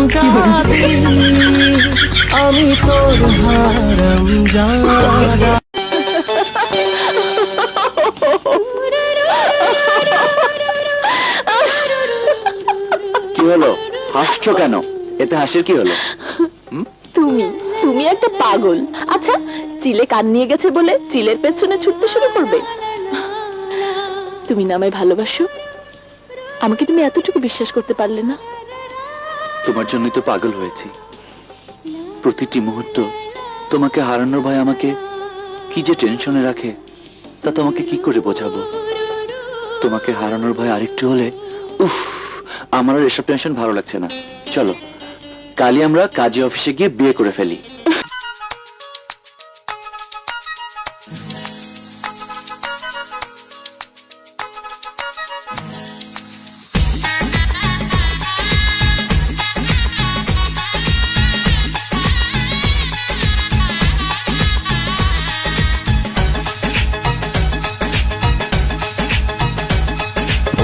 হারাম জাদি আমি তোর হারাম জাদা কি হলো? হাসছো কেন? এতে হাসির কি হলো? তুমি তুমি একটা পাগল। আচ্ছা চিলে কান নিয়ে গেছে বলে চিলের পেছনে ছুটতে শুরু করবে? তুমি না আমায় ভালোবাসো? আমাকে তুমি এতটুকু বিশ্বাস করতে পারলে না? তোমার জন্যই তো পাগল হয়েছি। প্রতিটি মুহূর্ত তোমাকে হারানোর ভয় আমাকে কি যে টেনশনে রাখে, তা তোমাকে কি করে বোঝাবো? তোমাকে হারানোর ভয় আরেকটু হলে, উফ, আমার এসব টেনশন ভালো লাগছে না। চলো, কালই আমরা কাজী অফিসে গিয়ে বিয়ে করে ফেলি।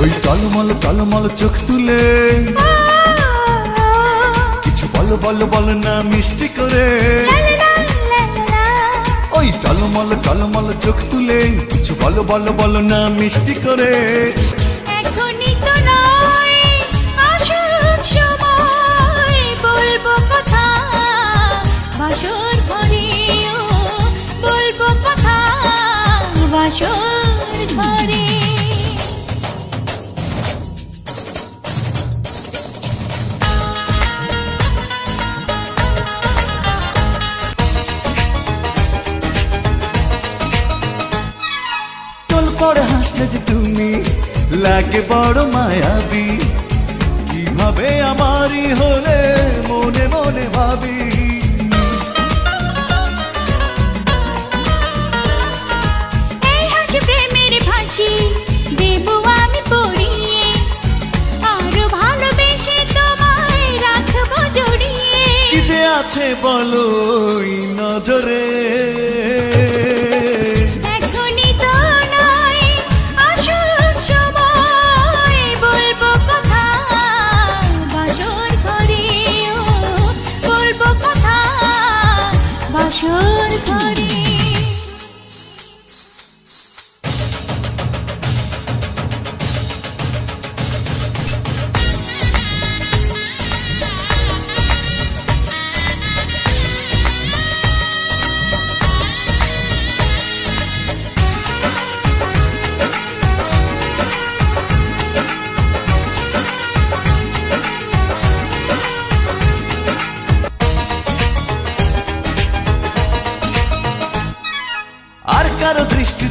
ওই টলমল টলমল চোখ তুলে। কিছু বল বল বল না মিষ্টি করে। ওই টলমল টলমল চোখ তুলে। কিছু বল বল বল না মিষ্টি করে। এখনই হাসলে যে তুমি লাগে বড় মায়াবী কীভাবে আমারই হলে মনে মনে ভাবি? প্রেমের ফাঁসি দেবো আমি পড়িয়ে আরও ভালোবেসে তোমায় রাখব জড়িয়ে। কি যে আছে বলো নজরে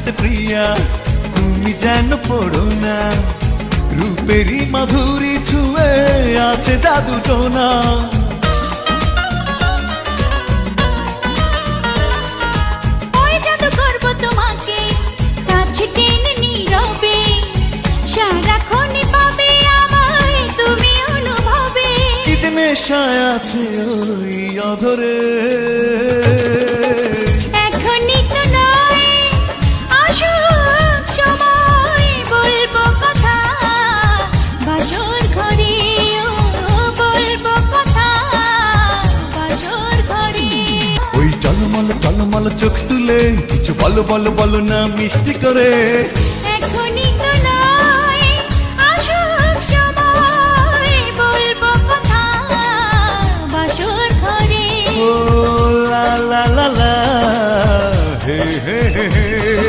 দৃষ্টিতে প্রিয়া তুমি যেন পড়ো না। রূপেরই মাধুরী ছুঁয়ে আছে জাদু টোনা। ওই জাদু করব তোমাকে কাছে টেনে নীরবে। সারাক্ষণে পাবে আমায় তুমি অনুভবে। কি যে নেশায় আছে ওই অধরে। টলমল চোখ তুলে কিছু বলো বলো বলো না মিষ্টি করে। হে হে হে।